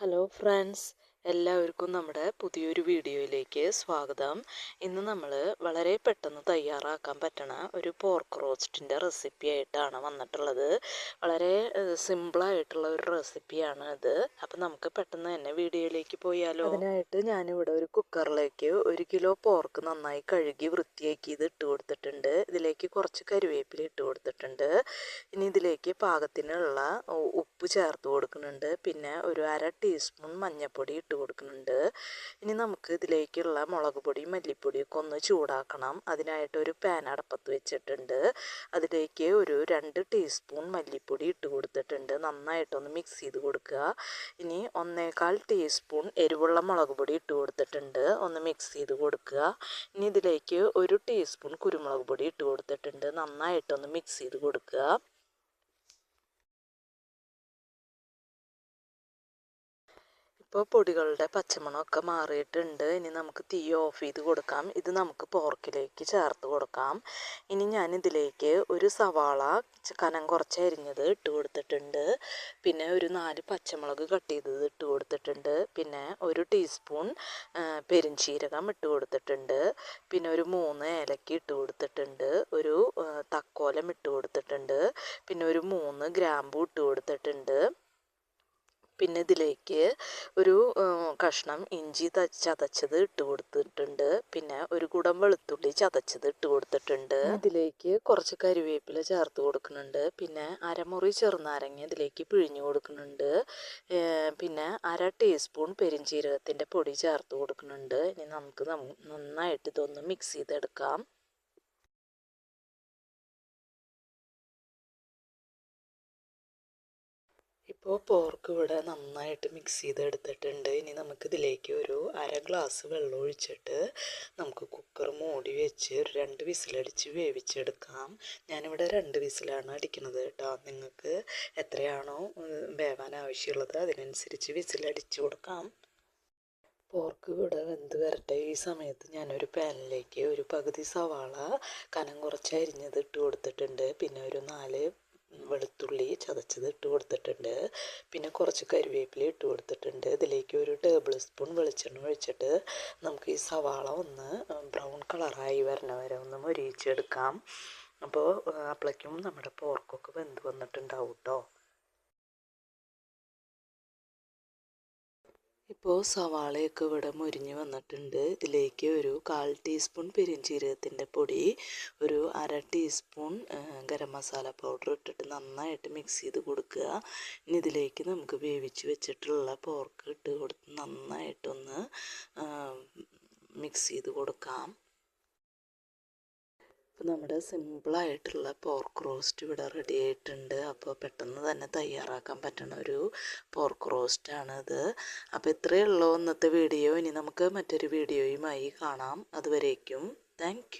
Hello friends എല്ലാവർക്കും നമ്മുടെ പുതിയൊരു വീഡിയോയിലേക്ക് സ്വാഗതം. ഇന്ന് നമ്മൾ വളരെ പെട്ടെന്ന് തയ്യാറാക്കാൻ പറ്റണ ഒരു പോർക്ക് റോസ്റ്റിന്റെ റെസിപ്പി ആയിട്ടാണ് വന്നിട്ടുള്ളത്. വളരെ സിമ്പിളായിട്ടുള്ള ഒരു റെസിപ്പിയാണ് ഇത്. അപ്പം നമുക്ക് പെട്ടെന്ന് തന്നെ വീഡിയോയിലേക്ക് പോയാലോ? അതിനായിട്ട് ഞാനിവിടെ ഒരു കുക്കറിലേക്ക് ഒരു കിലോ പോർക്ക് നന്നായി കഴുകി വൃത്തിയാക്കി ഇത് ഇട്ട് കൊടുത്തിട്ടുണ്ട്. ഇതിലേക്ക് കുറച്ച് കരിവേപ്പില ഇട്ട് കൊടുത്തിട്ടുണ്ട്. ഇനി ഇതിലേക്ക് പാകത്തിനുള്ള ഉപ്പ് ചേർത്ത് കൊടുക്കുന്നുണ്ട്. പിന്നെ ഒരു അര ടീസ്പൂൺ മഞ്ഞൾപ്പൊടി ഇട്ട് കൊടുക്കുന്നുണ്ട്. ഇനി നമുക്ക് ഇതിലേക്കുള്ള മുളക് പൊടി മല്ലിപ്പൊടിയൊക്കെ ഒന്ന് ചൂടാക്കണം. അതിനായിട്ട് ഒരു പാൻ അടപ്പത്ത് വെച്ചിട്ടുണ്ട്. അതിലേക്ക് ഒരു രണ്ട് ടീസ്പൂൺ മല്ലിപ്പൊടി ഇട്ട് കൊടുത്തിട്ടുണ്ട്. നന്നായിട്ടൊന്ന് മിക്സ് ചെയ്ത് കൊടുക്കുക. ഇനി ഒന്നേകാൽ ടീസ്പൂൺ എരിവുള്ള മുളക് പൊടി ഇട്ട് കൊടുത്തിട്ടുണ്ട്. ഒന്ന് മിക്സ് ചെയ്ത് കൊടുക്കുക. ഇനി ഇതിലേക്ക് ഒരു ടീസ്പൂൺ കുരുമുളക് പൊടി ഇട്ട് കൊടുത്തിട്ടുണ്ട്. നന്നായിട്ടൊന്ന് മിക്സ് ചെയ്ത് കൊടുക്കുക. ഇപ്പോൾ പൊടികളുടെ പച്ചമണമൊക്കെ മാറിയിട്ടുണ്ട്. ഇനി നമുക്ക് തീ ഓഫ് ചെയ്ത് കൊടുക്കാം. ഇത് നമുക്ക് പോർക്കിലേക്ക് ചേർത്ത് കൊടുക്കാം. ഇനി ഞാൻ ഇതിലേക്ക് ഒരു സവാള കനം കുറച്ച് അരിഞ്ഞത് ഇട്ട് കൊടുത്തിട്ടുണ്ട്. പിന്നെ ഒരു നാല് പച്ചമുളക് കട്ട് ചെയ്തത് ഇട്ട് കൊടുത്തിട്ടുണ്ട്. പിന്നെ ഒരു ടീസ്പൂൺ പെരിഞ്ചീരകം ഇട്ട് കൊടുത്തിട്ടുണ്ട്. പിന്നെ ഒരു മൂന്ന് ഏലക്ക ഇട്ട് കൊടുത്തിട്ടുണ്ട്. ഒരു തക്കോലം ഇട്ട് കൊടുത്തിട്ടുണ്ട്. പിന്നെ ഒരു മൂന്ന് ഗ്രാമ്പൂ ഇട്ട് കൊടുത്തിട്ടുണ്ട്. പിന്നെ ഇതിലേക്ക് ഒരു കഷ്ണം ഇഞ്ചി ചതച്ചത് ഇട്ട് കൊടുത്തിട്ടുണ്ട്. പിന്നെ ഒരു കുടം വെളുത്തുള്ളി ചതച്ചത് ഇട്ട് കൊടുത്തിട്ടുണ്ട്. ഇതിലേക്ക് കുറച്ച് കരിവേപ്പില ചേർത്ത് കൊടുക്കുന്നുണ്ട്. പിന്നെ അരമുറി ചെറുനാരങ്ങ ഇതിലേക്ക് പിഴിഞ്ഞു കൊടുക്കുന്നുണ്ട്. പിന്നെ അര ടീസ്പൂൺ പെരിഞ്ചീരകത്തിന്റെ പൊടി ചേർത്ത് കൊടുക്കുന്നുണ്ട്. ഇനി നമുക്ക് നന്നായിട്ട് ഇതൊന്ന് മിക്സ് ചെയ്തെടുക്കാം. ഇപ്പോൾ പോർക്ക് ഇവിടെ നന്നായിട്ട് മിക്സ് ചെയ്തെടുത്തിട്ടുണ്ട്. ഇനി നമുക്കിതിലേക്ക് ഒരു അര ഗ്ലാസ് വെള്ളം ഒഴിച്ചിട്ട് നമുക്ക് കുക്കർ മൂടി വെച്ച് ഒരു രണ്ട് വിസിലടിച്ച് വേവിച്ചെടുക്കാം. ഞാനിവിടെ രണ്ട് വിസിലാണ് അടിക്കുന്നത് കേട്ടോ. നിങ്ങൾക്ക് എത്രയാണോ വേവാൻ ആവശ്യമുള്ളത് അതിനനുസരിച്ച് വിസിലടിച്ച് കൊടുക്കാം. പോർക്ക് ഇവിടെ വെന്ത് വരട്ടെ. ഈ സമയത്ത് ഞാനൊരു പാനിലേക്ക് ഒരു പകുതി സവാള കനം കുറച്ച് അരിഞ്ഞത് ഇട്ട് കൊടുത്തിട്ടുണ്ട്. പിന്നെ ഒരു നാല് വെളുത്തുള്ളി ചതച്ചത് ഇട്ട് കൊടുത്തിട്ടുണ്ട്. പിന്നെ കുറച്ച് കരിവേപ്പില ഇട്ട് കൊടുത്തിട്ടുണ്ട്. ഇതിലേക്ക് ഒരു ടേബിൾ സ്പൂൺ വെളിച്ചെണ്ണ ഒഴിച്ചിട്ട് നമുക്ക് ഈ സവാള ഒന്ന് ബ്രൗൺ കളറായി വരണ വരെ ഒന്ന് മൊരിയിച്ചെടുക്കാം. അപ്പോൾ അപ്പോഴേക്കും നമ്മുടെ പോർക്കൊക്കെ വെന്ത് വന്നിട്ടുണ്ടാവും കേട്ടോ ഇപ്പോൾ സവാളയൊക്കെ ഇവിടെ മുരിഞ്ഞ് വന്നിട്ടുണ്ട്. ഇതിലേക്ക് ഒരു കാൽ ടീസ്പൂൺ പെരിഞ്ചീരകത്തിന്റെ പൊടി ഒരു അര ടീസ്പൂൺ ഗരം മസാല പൗഡർ ഇട്ടിട്ട് നന്നായിട്ട് മിക്സ് ചെയ്ത് കൊടുക്കുക. ഇനി ഇതിലേക്ക് നമുക്ക് വേവിച്ച് വെച്ചിട്ടുള്ള പോർക്ക് ഇട്ട് കൊടുത്ത് നന്നായിട്ടൊന്ന് മിക്സ് ചെയ്ത് കൊടുക്കാം. അപ്പോൾ നമ്മുടെ സിമ്പിളായിട്ടുള്ള പോർക്ക് റോസ്റ്റ് ഇവിടെ റെഡി ആയിട്ടുണ്ട്. അപ്പോൾ പെട്ടെന്ന് തന്നെ തയ്യാറാക്കാൻ പറ്റുന്ന ഒരു പോർക്ക് റോസ്റ്റാണിത്. അപ്പോൾ ഇത്രയേ ഉള്ളൂ ഇന്നത്തെ വീഡിയോ. ഇനി നമുക്ക് മറ്റൊരു വീഡിയോയുമായി കാണാം. അതുവരേക്കും താങ്ക്